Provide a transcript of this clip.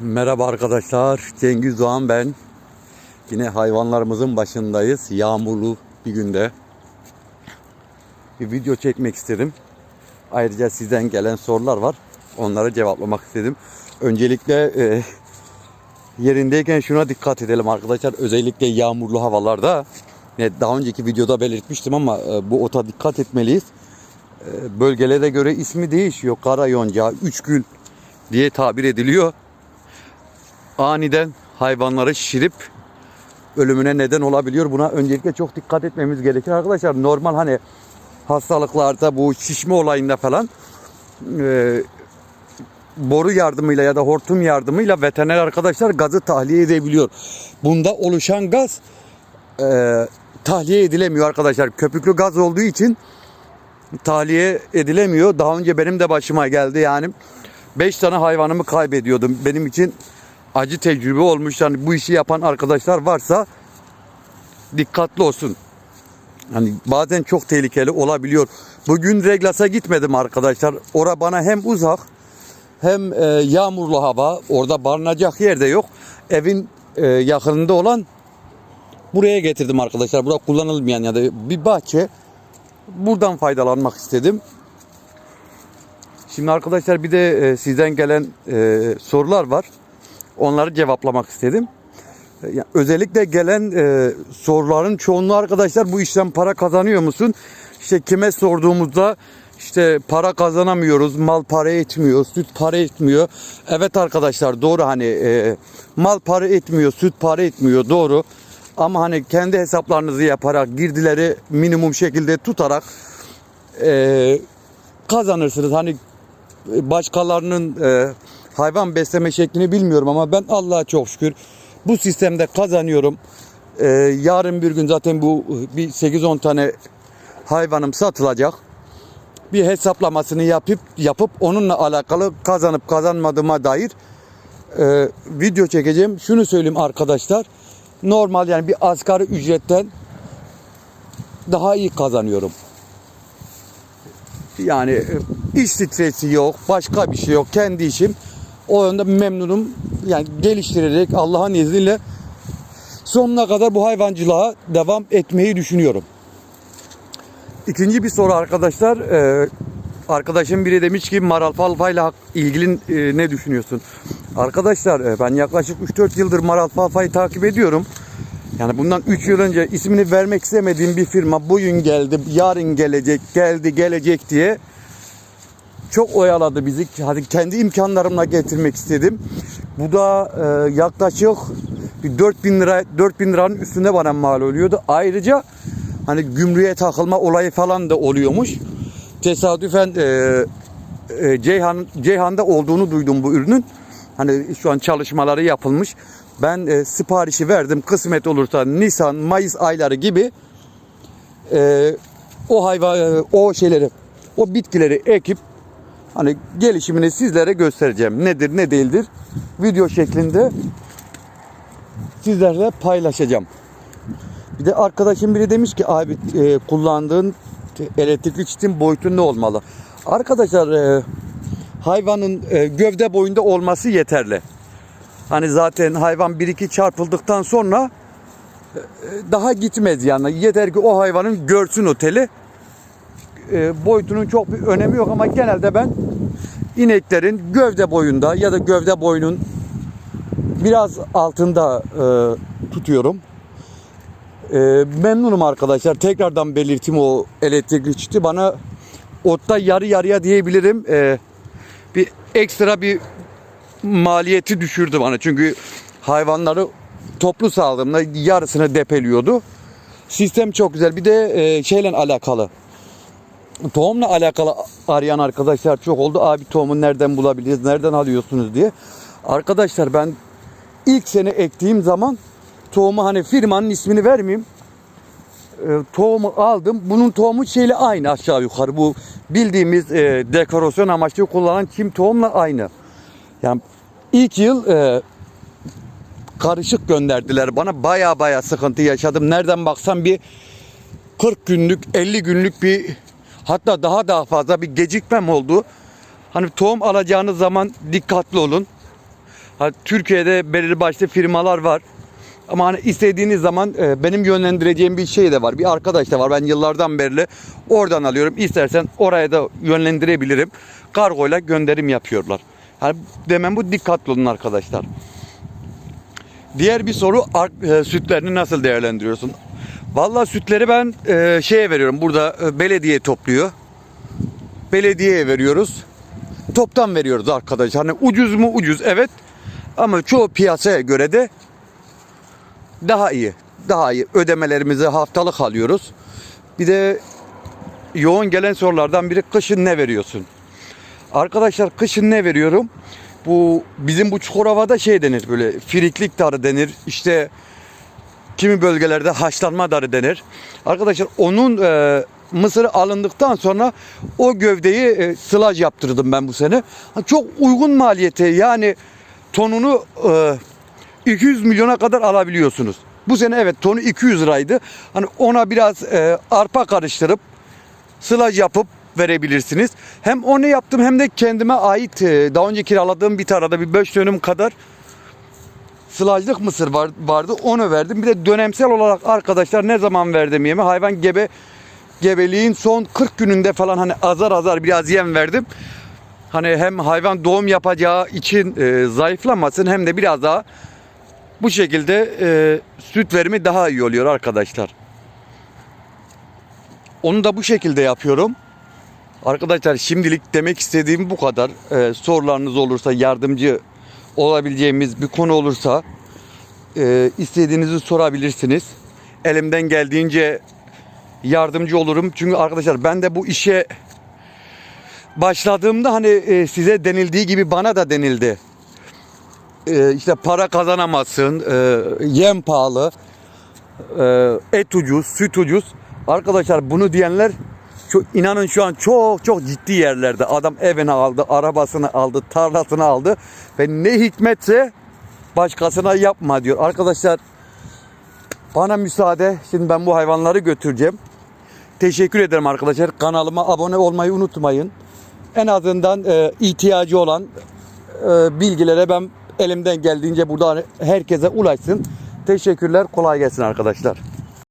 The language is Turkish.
Merhaba arkadaşlar. Cengiz Doğan ben. Yine hayvanlarımızın başındayız. Yağmurlu bir günde. Bir video çekmek istedim. Ayrıca sizden gelen sorular var. Onları cevaplamak istedim. Öncelikle e, yerindeyken şuna dikkat edelim arkadaşlar. Özellikle yağmurlu havalarda. Ne daha önceki videoda belirtmiştim ama e, bu ota dikkat etmeliyiz. E, bölgelere göre ismi değişiyor. Kara yonca, üçgül diye tabir ediliyor aniden hayvanları şişirip ölümüne neden olabiliyor. Buna öncelikle çok dikkat etmemiz gerekir arkadaşlar. Normal hani hastalıklarda bu şişme olayında falan e, boru yardımıyla ya da hortum yardımıyla veteriner arkadaşlar gazı tahliye edebiliyor. Bunda oluşan gaz e, tahliye edilemiyor arkadaşlar. Köpüklü gaz olduğu için tahliye edilemiyor. Daha önce benim de başıma geldi yani. 5 tane hayvanımı kaybediyordum. Benim için acı tecrübe olmuş. Yani bu işi yapan arkadaşlar varsa dikkatli olsun. Hani bazen çok tehlikeli olabiliyor. Bugün Reglas'a gitmedim arkadaşlar. Ora bana hem uzak hem e, yağmurlu hava. Orada barınacak yer de yok. Evin e, yakınında olan buraya getirdim arkadaşlar. Burada kullanılmayan ya da bir bahçe. Buradan faydalanmak istedim. Şimdi arkadaşlar bir de e, sizden gelen e, sorular var. Onları cevaplamak istedim. E, özellikle gelen e, soruların çoğunluğu arkadaşlar bu işten para kazanıyor musun? İşte kime sorduğumuzda işte para kazanamıyoruz, mal para etmiyor, süt para etmiyor. Evet arkadaşlar doğru hani e, mal para etmiyor, süt para etmiyor doğru. Ama hani kendi hesaplarınızı yaparak, girdileri minimum şekilde tutarak kazanırsınız. Hani başkalarının hayvan besleme şeklini bilmiyorum ama ben Allah'a çok şükür bu sistemde kazanıyorum. E, yarın bir gün zaten bu bir 8-10 tane hayvanım satılacak. Bir hesaplamasını yapıp yapıp onunla alakalı kazanıp kazanmadığıma dair e, video çekeceğim. Şunu söyleyeyim arkadaşlar. Normal yani bir asgari ücretten daha iyi kazanıyorum. Yani e, iş stresi yok, başka bir şey yok. Kendi işim. O yönde memnunum. Yani geliştirerek Allah'ın izniyle sonuna kadar bu hayvancılığa devam etmeyi düşünüyorum. İkinci bir soru arkadaşlar. Ee, arkadaşım biri demiş ki maralfalfa ile ilgili e, ne düşünüyorsun? Arkadaşlar e, ben yaklaşık 3-4 yıldır maralfalfayı takip ediyorum. Yani bundan 3 yıl önce ismini vermek istemediğim bir firma bugün geldi, yarın gelecek, geldi, gelecek diye çok oyaladı bizi. Hadi kendi imkanlarımla getirmek istedim. Bu da e, yaklaşık bir 4000 lira 4000 liranın üstünde bana mal oluyordu. Ayrıca hani gümrüğe takılma olayı falan da oluyormuş. Tesadüfen e, e, Ceyhan Ceyhan'da olduğunu duydum bu ürünün. Hani şu an çalışmaları yapılmış. Ben e, siparişi verdim. Kısmet olursa Nisan, Mayıs ayları gibi e, o hayvan e, o şeyleri o bitkileri ekip hani gelişimini sizlere göstereceğim. Nedir ne değildir video şeklinde sizlerle paylaşacağım. Bir de arkadaşım biri demiş ki abi e, kullandığın elektrikli çitin boyutu ne olmalı? Arkadaşlar e, hayvanın e, gövde boyunda olması yeterli. Hani zaten hayvan bir iki çarpıldıktan sonra e, daha gitmez yani. Yeter ki o hayvanın görsün oteli. E, boyutunun çok bir önemi yok ama genelde ben ineklerin gövde boyunda ya da gövde boyunun biraz altında e, tutuyorum. E, memnunum arkadaşlar. Tekrardan belirteyim o elektrikli çiti bana otta yarı yarıya diyebilirim. E, bir ekstra bir maliyeti düşürdü bana. Çünkü hayvanları toplu sağlığımda yarısını depeliyordu. Sistem çok güzel. Bir de e, şeyle alakalı. Tohumla alakalı arayan arkadaşlar çok oldu. Abi tohumu nereden bulabiliriz, nereden alıyorsunuz diye. Arkadaşlar ben ilk sene ektiğim zaman tohumu hani firmanın ismini vermeyeyim. E, tohumu aldım. Bunun tohumu şeyle aynı aşağı yukarı. Bu bildiğimiz e, dekorasyon amaçlı kullanılan çim tohumla aynı. Yani ilk yıl e, karışık gönderdiler bana. Baya baya sıkıntı yaşadım. Nereden baksam bir 40 günlük 50 günlük bir hatta daha daha fazla bir gecikmem oldu. Hani tohum alacağınız zaman dikkatli olun. Ha, Türkiye'de belirli başlı firmalar var. Ama hani istediğiniz zaman e, benim yönlendireceğim bir şey de var. Bir arkadaş da var. Ben yıllardan beri oradan alıyorum. İstersen oraya da yönlendirebilirim. Kargoyla gönderim yapıyorlar. Yani demem bu dikkatli olun arkadaşlar. Diğer bir soru e, sütlerini nasıl değerlendiriyorsun? Vallahi sütleri ben e, şeye veriyorum. Burada e, belediye topluyor. Belediyeye veriyoruz. Toptan veriyoruz arkadaşlar. Hani ucuz mu ucuz evet. Ama çoğu piyasaya göre de daha iyi. Daha iyi. Ödemelerimizi haftalık alıyoruz. Bir de yoğun gelen sorulardan biri kışın ne veriyorsun? Arkadaşlar kışın ne veriyorum? Bu bizim bu Çukurova'da şey denir böyle firiklik darı denir. İşte kimi bölgelerde haşlanma darı denir. Arkadaşlar onun e, mısırı alındıktan sonra o gövdeyi e, sılaj yaptırdım ben bu sene. Çok uygun maliyete yani tonunu e, 200 milyona kadar alabiliyorsunuz. Bu sene evet tonu 200 liraydı. Hani ona biraz e, arpa karıştırıp sılaj yapıp verebilirsiniz. Hem onu yaptım hem de kendime ait e, daha önce kiraladığım bir tarlada bir 5 dönüm kadar sılajlık mısır var, vardı onu verdim. Bir de dönemsel olarak arkadaşlar ne zaman verdim yemi hayvan gebe gebeliğin son 40 gününde falan hani azar azar biraz yem verdim. Hani hem hayvan doğum yapacağı için e, zayıflamasın hem de biraz daha bu şekilde e, süt verimi daha iyi oluyor arkadaşlar. Onu da bu şekilde yapıyorum. Arkadaşlar şimdilik demek istediğim bu kadar. Ee, sorularınız olursa yardımcı olabileceğimiz bir konu olursa e, istediğinizi sorabilirsiniz. Elimden geldiğince yardımcı olurum. Çünkü arkadaşlar ben de bu işe başladığımda hani e, size denildiği gibi bana da denildi. E, işte para kazanamazsın, e, yem pahalı, e, et ucuz, süt ucuz. Arkadaşlar bunu diyenler çok, inanın şu an çok çok ciddi yerlerde. Adam evini aldı, arabasını aldı, tarlasını aldı ve ne hikmetse başkasına yapma diyor. Arkadaşlar bana müsaade. Şimdi ben bu hayvanları götüreceğim. Teşekkür ederim arkadaşlar. Kanalıma abone olmayı unutmayın. En azından e, ihtiyacı olan e, bilgilere ben elimden geldiğince burada herkese ulaşsın. Teşekkürler. Kolay gelsin arkadaşlar.